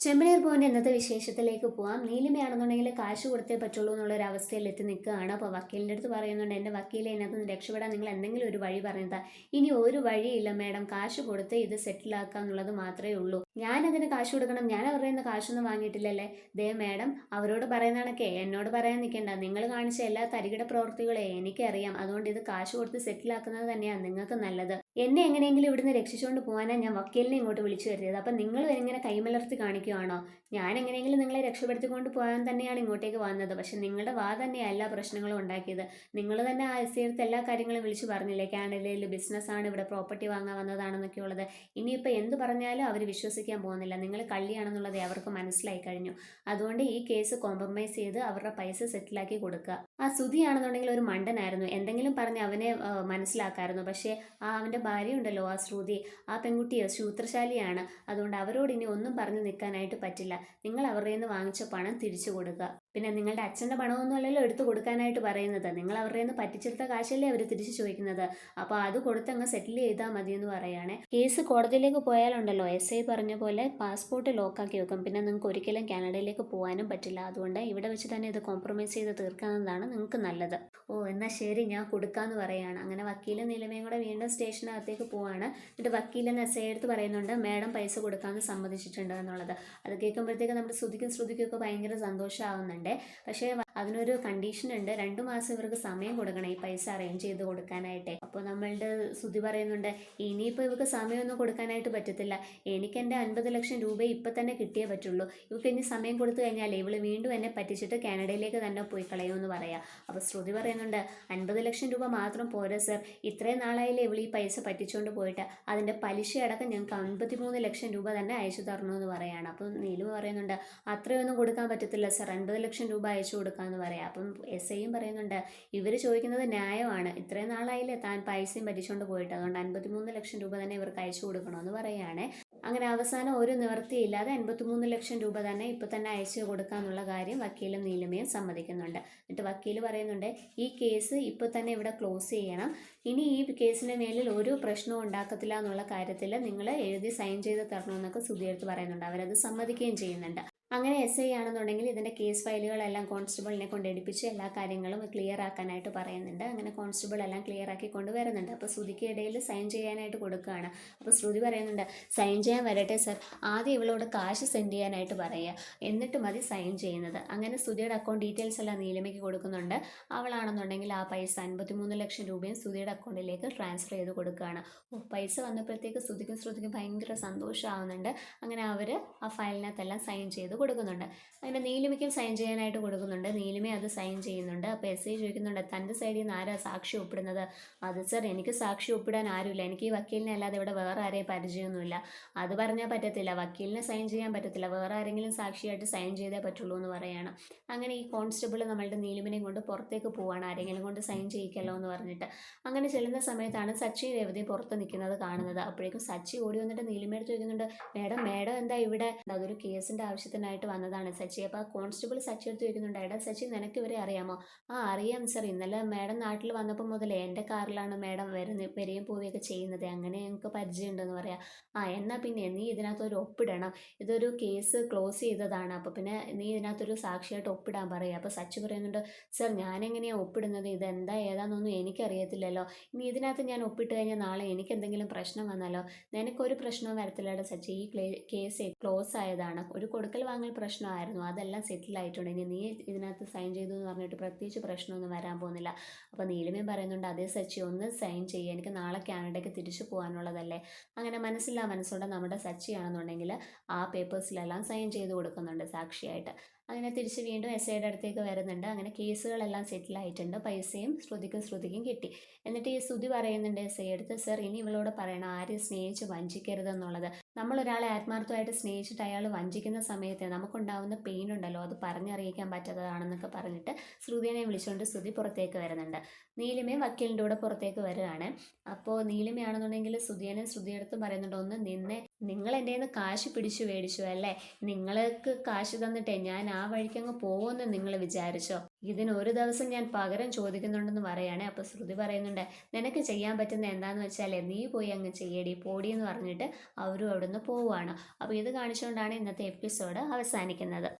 ചെമ്പനീർ point ഇന്നത്തെ വിശേഷത്തിലേക്ക് പോവാം. നീലിമയാണെന്നുണ്ടെങ്കിൽ കാശ് കൊടുത്തേ പറ്റുള്ളൂ എന്നുള്ള ഒരു അവസ്ഥയിൽ എത്തി നിൽക്കുകയാണ്. അപ്പോൾ വക്കീലിന്റെ അടുത്ത് പറയുന്നുണ്ട് എന്റെ വക്കീലെ ഇതിനകത്ത് നിന്ന് രക്ഷപ്പെടാൻ നിങ്ങൾ എന്തെങ്കിലും ഒരു വഴി പറഞ്ഞതാ ഇനി ഒരു വഴിയില്ല മാഡം കാശ് കൊടുത്ത് ഇത് സെറ്റിലാക്കാം എന്നുള്ളത് മാത്രമേ ഉള്ളൂ. ഞാൻ അതിന് കാശ് കൊടുക്കണം ഞാൻ അവരുടെ നിന്ന് കാശൊന്നും വാങ്ങിയിട്ടില്ലല്ലേ? ദേ മാഡം അവരോട് പറയുന്നതാണൊക്കെ എന്നോട് പറയാൻ നിൽക്കേണ്ട നിങ്ങൾ കാണിച്ച എല്ലാ തരികിട പ്രവർത്തികളെ എനിക്കറിയാം. അതുകൊണ്ട് ഇത് കാശ് കൊടുത്ത് സെറ്റിൽ ആക്കുന്നത് തന്നെയാണ് നിങ്ങൾക്ക് നല്ലത്. എന്നെ എങ്ങനെയെങ്കിലും ഇവിടുന്ന് രക്ഷിച്ചുകൊണ്ട് പോകാനാണ് ഞാൻ വക്കീലിനെ ഇങ്ങോട്ട് വിളിച്ചു വരുത്തിയത്. അപ്പം നിങ്ങൾ ഇങ്ങനെ കൈമലർത്തി കാണിക്കുവാണോ? ഞാൻ എങ്ങനെയെങ്കിലും നിങ്ങളെ രക്ഷപ്പെടുത്തിക്കൊണ്ട് പോകാൻ തന്നെയാണ് ഇങ്ങോട്ടേക്ക് വന്നത്. പക്ഷെ നിങ്ങളുടെ വാ തന്നെയാണ് എല്ലാ പ്രശ്നങ്ങളും ഉണ്ടാക്കിയത്. നിങ്ങൾ തന്നെ ആ എസ് സിയടുത്ത് എല്ലാ കാര്യങ്ങളും വിളിച്ചു പറഞ്ഞില്ലേ? കാനഡയിൽ ബിസിനസ്സാണ് ഇവിടെ പ്രോപ്പർട്ടി വാങ്ങാൻ വന്നതാണെന്നൊക്കെ ഉള്ളത് ഇനിയിപ്പോൾ എന്ത് പറഞ്ഞാലും അവർ വിശ്വസിക്കാൻ പോകുന്നില്ല. നിങ്ങൾ കള്ളിയാണെന്നുള്ളത് അവർക്ക് മനസ്സിലായി കഴിഞ്ഞു. അതുകൊണ്ട് ഈ കേസ് കോംപ്രമൈസ് ചെയ്ത് അവരുടെ പൈസ സെറ്റിലാക്കി കൊടുക്കുക. ആ സുധിയാണെന്നുണ്ടെങ്കിൽ ഒരു മണ്ടനായിരുന്നു. എന്തെങ്കിലും പറഞ്ഞ് അവനെ മനസ്സിലാക്കാമായിരുന്നു പക്ഷേ ആ അവന്റെ ഭാര്യ ഉണ്ടല്ലോ ആ ശ്രുതി ആ പെൺകുട്ടി ശൂത്രശാലിയാണ്. അതുകൊണ്ട് അവരോട് ഇനി ഒന്നും പറഞ്ഞു നിൽക്കാനായിട്ട് പറ്റില്ല. നിങ്ങൾ അവരുടെ നിന്ന് വാങ്ങിച്ച പണം തിരിച്ചു കൊടുക്കുക. പിന്നെ നിങ്ങളുടെ അച്ഛന്റെ പണമൊന്നുമല്ലല്ലോ എടുത്തു കൊടുക്കാനായിട്ട് പറയുന്നത്. നിങ്ങൾ അവരുടെ നിന്ന് പറ്റിച്ചെടുത്ത കാശല്ലേ അവർ തിരിച്ചു ചോദിക്കുന്നത്. അപ്പോൾ അത് കൊടുത്തങ്ങ് സെറ്റിൽ ചെയ്താൽ മതി എന്ന് പറയുകയാണ്. കേസ് കോടതിയിലേക്ക് പോയാലുണ്ടല്ലോ. എസ് ഐ പറഞ്ഞ പോലെ പാസ്പോർട്ട് ലോക്കാക്കി വെക്കും. പിന്നെ നിങ്ങൾക്ക് ഒരിക്കലും കാനഡയിലേക്ക് പോകാനും പറ്റില്ല. അതുകൊണ്ട് ഇവിടെ വെച്ച് തന്നെ ഇത് കോംപ്രമൈസ് ചെയ്ത് തീർക്കാവുന്നതാണ് നിങ്ങൾക്ക് നല്ലത്. ഓ എന്നാൽ ശരി ഞാൻ കൊടുക്കാമെന്ന് പറയുകയാണ് അങ്ങനെ വക്കീലും നിലമയും കൂടെ വീണ്ടും സ്റ്റേഷനകത്തേക്ക് പോവാണ്. എന്നിട്ട് വക്കീലെന്ന് എസ് എടുത്ത് പറയുന്നുണ്ട് മേഡം പൈസ കൊടുക്കാമെന്ന് സമ്മതിച്ചിട്ടുണ്ട് എന്നുള്ളത്. അത് കേൾക്കുമ്പോഴത്തേക്ക് നമ്മുടെ ശ്രുതിക്കും ശ്രുതിക്കും ഒക്കെ ഭയങ്കര സന്തോഷമാവുന്നുണ്ട് പക്ഷേ അതിനൊരു കണ്ടീഷൻ ഉണ്ട്. രണ്ടു മാസം ഇവർക്ക് സമയം കൊടുക്കണം ഈ പൈസ അറേഞ്ച് ചെയ്ത് കൊടുക്കാനായിട്ട്. അപ്പോൾ നമ്മളുടെ ശ്രുതി പറയുന്നുണ്ട് ഇനിയിപ്പോൾ ഇവർക്ക് സമയമൊന്നും കൊടുക്കാനായിട്ട് പറ്റത്തില്ല. എനിക്ക് എന്റെ അൻപത് ലക്ഷം രൂപ ഇപ്പം തന്നെ കിട്ടിയേ പറ്റുള്ളൂ. ഇവർക്ക് ഇനി സമയം കൊടുത്തു കഴിഞ്ഞാൽ ഇവൾ വീണ്ടും എന്നെ പറ്റിച്ചിട്ട് കാനഡയിലേക്ക് തന്നെ പോയി കളയുമെന്ന് പറയാം. അപ്പോൾ ശ്രുതി പറയുന്നുണ്ട് അൻപത് ലക്ഷം രൂപ മാത്രം പോരാ സർ. ഇത്രയും നാളായില്ലേ ഇവൾ ഈ പൈസ പറ്റിച്ചുകൊണ്ട് പോയിട്ട്. അതിന്റെ പലിശ അടക്കം ഞങ്ങൾക്ക് അൻപത്തിമൂന്ന് ലക്ഷം രൂപ തന്നെ അയച്ചു തരണമെന്ന് പറയാണ്. അപ്പോൾ നീലു പറയുന്നുണ്ട് അത്രയൊന്നും കൊടുക്കാൻ പറ്റത്തില്ല സർ. അൻപത് ലക്ഷം രൂപ അയച്ചു കൊടുക്കാമെന്ന് പറയാം. അപ്പം എസ് ഐയും പറയുന്നുണ്ട് ഇവർ ചോദിക്കുന്നത് ന്യായമാണ്. ഇത്രയും നാളായില്ലേ താൻ പൈസയും പറ്റിച്ചുകൊണ്ട് പോയിട്ട്. അതുകൊണ്ട് അൻപത്തിമൂന്ന് ലക്ഷം രൂപ തന്നെ ഇവർക്ക് അയച്ചു കൊടുക്കണമെന്ന് പറയുകയാണ് അങ്ങനെ അവസാനം ഒരു നിവൃത്തിയില്ലാതെ അൻപത്തിമൂന്ന് ലക്ഷം രൂപ തന്നെ ഇപ്പോൾ തന്നെ അയച്ചു കൊടുക്കാന്നുള്ള കാര്യം വക്കീലും നീലിമയും സമ്മതിക്കുന്നുണ്ട്. എന്നിട്ട് വക്കീൽ പറയുന്നുണ്ട് ഈ കേസ് ഇപ്പോൾ തന്നെ ഇവിടെ ക്ലോസ് ചെയ്യണം. ഇനി ഈ കേസിന് മേലിൽ ഒരു പ്രശ്നവും ഉണ്ടാക്കത്തില്ല എന്നുള്ള കാര്യത്തിൽ നിങ്ങൾ എഴുതി സൈൻ ചെയ്ത് തരണമെന്നൊക്കെ സുധീർത്ത് പറയുന്നുണ്ട്. അവരത് സമ്മതിക്കുകയും ചെയ്യുന്നുണ്ട്. അങ്ങനെ എസ് ഐ ആണെന്നുണ്ടെങ്കിൽ ഇതിന്റെ കേസ് ഫയലുകളെല്ലാം കോൺസ്റ്റബിളിനെ കൊണ്ട് എടുപ്പിച്ച് എല്ലാ കാര്യങ്ങളും ക്ലിയർ ആക്കാനായിട്ട് പറയുന്നുണ്ട്. അങ്ങനെ കോൺസ്റ്റബിൾ എല്ലാം ക്ലിയർ ആക്കി കൊണ്ടുവരുന്നുണ്ട് അപ്പോൾ ശ്രുതിക്ക് ഇടയിൽ സൈൻ ചെയ്യാനായിട്ട് കൊടുക്കുകയാണ്. അപ്പോൾ ശ്രുതി പറയുന്നുണ്ട് സൈൻ ചെയ്യാൻ വരട്ടെ സർ ആദ്യം ഇവളോട് കാശ് സെൻഡ് ചെയ്യാനായിട്ട് പറയുക. എന്നിട്ട് മതി സൈൻ ചെയ്യുന്നത്. അങ്ങനെ ശ്രുതിയുടെ അക്കൗണ്ട് ഡീറ്റെയിൽസ് എല്ലാം നീലമയ്ക്ക് കൊടുക്കുന്നുണ്ട്. അവളാണെന്നുണ്ടെങ്കിൽ ആ പൈസ അൻപത്തിമൂന്ന് ലക്ഷം രൂപയും ശ്രുതിയുടെ അക്കൗണ്ടിലേക്ക് ട്രാൻസ്ഫർ ചെയ്ത് കൊടുക്കുകയാണ്. പൈസ വന്നപ്പോഴത്തേക്ക് ശ്രുതിക്കും ശ്രുതിക്കും ഭയങ്കര സന്തോഷമാവുന്നുണ്ട്. അങ്ങനെ അവർ ആ ഫയലിനകത്തെല്ലാം സൈൻ ചെയ്ത്. കൊടുക്കുന്നുണ്ട്. അങ്ങനെ നീലിമയ്ക്കും സൈൻ ചെയ്യാനായിട്ട് കൊടുക്കുന്നുണ്ട്. നീലിമ അത് സൈൻ ചെയ്യുന്നുണ്ട്. അപ്പോൾ എസ് ഐ ചോദിക്കുന്നുണ്ട് തന്റെ സൈഡിൽ നിന്ന് ആരാ സാക്ഷി ഒപ്പിടുന്നത്? അത് സർ എനിക്ക് സാക്ഷി ഒപ്പിടാൻ ആരുമില്ല. എനിക്ക് ഈ വക്കീലിനെ അല്ലാതെ ഇവിടെ വേറെ ആരെയും പരിചയമൊന്നുമില്ല. അത് പറഞ്ഞാൽ പറ്റത്തില്ല. വക്കീലിനെ സൈൻ ചെയ്യാൻ പറ്റത്തില്ല. വേറെ ആരെങ്കിലും സാക്ഷിയായിട്ട് സൈൻ ചെയ്തേ പറ്റുള്ളൂ എന്ന് പറയാണ്. അങ്ങനെ ഈ കോൺസ്റ്റബിൾ നമ്മളുടെ നീലിമിനെയും കൊണ്ട് പുറത്തേക്ക് പോവാണ്. ആരെങ്കിലും കൊണ്ട് സൈൻ ചെയ്യിക്കല്ലോ എന്ന് പറഞ്ഞിട്ട്. അങ്ങനെ ചെല്ലുന്ന സമയത്താണ് സച്ചി രേവതി പുറത്ത് നിൽക്കുന്നത് കാണുന്നത്. അപ്പോഴേക്കും സച്ചി ഓടി വന്നിട്ട് നീലിമയുടെ ചോദിക്കുന്നുണ്ട് മേഡം മേഡം എന്താ ഇവിടെ? അതൊരു കേസിന്റെ ആവശ്യത്തിനായിട്ട് വന്നതാണ് സച്ചി. അപ്പോൾ ആ കോൺസ്റ്റബിൾ സച്ചി എടുത്ത് ചോദിക്കുന്നുണ്ട് എടാ സച്ചി നിനക്ക് ഇവരെ അറിയാമോ? ആ അറിയാം സർ. ഇന്നലെ മാഡം നാട്ടിൽ വന്നപ്പോൾ മുതൽ എന്റെ കാറിലാണ് മാഡം വരുന്ന വരികയും പോവുകയൊക്കെ ചെയ്യുന്നത്. അങ്ങനെ ഞങ്ങൾക്ക് പരിചയമുണ്ടെന്ന് പറയാം. ആ എന്നാൽ പിന്നെ നീ ഇതിനകത്തൊരു ഒപ്പിടണം. ഇതൊരു കേസ് ക്ലോസ് ചെയ്തതാണ്. അപ്പോൾ പിന്നെ നീ ഇതിനകത്തൊരു സാക്ഷിയായിട്ട് ഒപ്പിടാൻ പറയുക. അപ്പോൾ സച്ചി പറയുന്നുണ്ട് സർ ഞാനെങ്ങനെയാണ് ഒപ്പിടുന്നത്? ഇത് എന്താ ഏതാണെന്നൊന്നും എനിക്കറിയത്തില്ലല്ലോ. ഇനി ഇതിനകത്ത് ഞാൻ ഒപ്പിട്ട് കഴിഞ്ഞാൽ നാളെ എനിക്ക് എന്തെങ്കിലും പ്രശ്നം വന്നാലോ? നിനക്കൊരു പ്രശ്നവും വരത്തില്ലല്ലോ സച്ചി. ഈ കേസ് ക്ലോസ് ആയതാണ്. ഒരു കൊടുക്കൽ പ്രശ്നമായിരുന്നു. അതെല്ലാം സെറ്റിൽ ആയിട്ടുണ്ട്. ഇനി നീ ഇതിനകത്ത് സൈൻ ചെയ്തു എന്ന് പറഞ്ഞിട്ട് പ്രത്യേകിച്ച് പ്രശ്നമൊന്നും വരാൻ പോകുന്നില്ല. അപ്പോൾ നീലിമയും പറയുന്നുണ്ട് അതേ സച്ചി ഒന്ന് സൈൻ ചെയ്യുക എനിക്ക് നാളെ കാനഡയ്ക്ക് തിരിച്ചു പോകാനുള്ളതല്ലേ? അങ്ങനെ മനസ്സില്ല മനസ്സോടെ നമ്മുടെ സച്ചിയാണെന്നുണ്ടെങ്കിൽ ആ പേപ്പേഴ്സിലെല്ലാം സൈൻ ചെയ്ത് കൊടുക്കുന്നുണ്ട് സാക്ഷിയായിട്ട്. അങ്ങനെ തിരിച്ച് വീണ്ടും എസ് ഐയുടെ അടുത്തേക്ക് വരുന്നുണ്ട്. അങ്ങനെ കേസുകളെല്ലാം സെറ്റിൽ ആയിട്ടുണ്ട്. പൈസയും ശ്രുതിക്കും ശ്രുതിക്കും കിട്ടി. എന്നിട്ട് ഈ ശ്രുതി പറയുന്നുണ്ട് എസ് ഐ അടുത്ത് സർ ഇനി ഇവളോട് പറയണം. ആരെയും സ്നേഹിച്ച് വഞ്ചിക്കരുതെന്നുള്ളത്. നമ്മൾ ഒരാളെ ആത്മാർത്ഥമായിട്ട് സ്നേഹിച്ചിട്ട് അയാൾ വഞ്ചിക്കുന്ന സമയത്ത് നമുക്കുണ്ടാവുന്ന പെയിൻ ഉണ്ടല്ലോ അത് പറഞ്ഞറിയിക്കാൻ പറ്റാത്തതാണെന്നൊക്കെ പറഞ്ഞിട്ട് ശ്രുതിനെ വിളിച്ചുകൊണ്ട് ശ്രുതി പുറത്തേക്ക് വരുന്നുണ്ട്. നീലിമേ വക്കീലിന്റെ കൂടെ പുറത്തേക്ക് വരികയാണ് അപ്പോൾ നീലിമയാണെന്നുണ്ടെങ്കിൽ ശ്രുതിയനെ ശ്രുതിയെടുത്ത് പറയുന്നുണ്ട് ഒന്ന് നിന്നെ നിങ്ങൾ എന്റെ നിന്ന് കാശ് പിടിച്ചു മേടിച്ചു അല്ലേ? നിങ്ങൾക്ക് കാശ് തന്നിട്ടേ ഞാൻ ആ വഴിക്കങ്ങ് പോകുമെന്ന് നിങ്ങൾ വിചാരിച്ചോ? ഇതിന് ഒരു ദിവസം ഞാൻ പകരം ചോദിക്കുന്നുണ്ടെന്ന് പറയാണ്. അപ്പോൾ ശ്രുതി പറയുന്നുണ്ട് നിനക്ക് ചെയ്യാൻ പറ്റുന്ന എന്താന്ന് വെച്ചാൽ നീ പോയി അങ്ങ് ചെയ്യടി പോടി എന്ന് പറഞ്ഞിട്ട് അവരും അവിടുന്ന് പോവുകയാണ് അപ്പോൾ ഇത് കാണിച്ചുകൊണ്ടാണ് ഇന്നത്തെ എപ്പിസോഡ് അവസാനിക്കുന്നത്.